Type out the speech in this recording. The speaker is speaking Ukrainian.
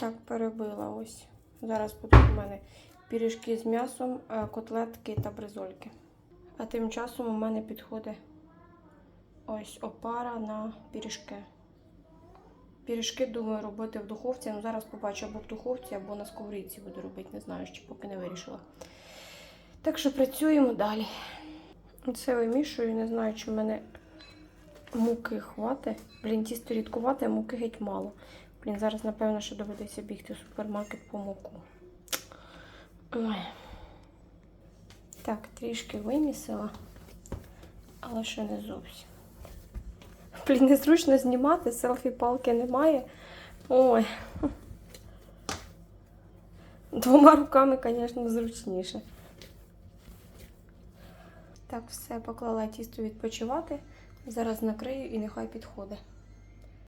Так, перебила ось. Зараз будуть у мене пиріжки з м'ясом, е, котлетки та бризольки. А тим часом у мене підходить ось опара на пиріжки. Пиріжки, думаю, робити в духовці. Ну, зараз побачу або в духовці, або на сковорідці буду робити. Не знаю, ще поки не вирішила. Так що працюємо далі. Це вимішую, не знаю, чи в мене муки хватить. Блін, тісто рідкувати, а муки геть мало. Блін, зараз, напевно, що доведеться бігти в супермаркет по муку. Ой. Так, трішки вимісила, але ще не зовсім. Блін, незручно знімати, селфі палки немає. Ой. Двома руками, звісно, зручніше. Так, все, поклала тісто відпочивати. Зараз накрию і нехай підходить.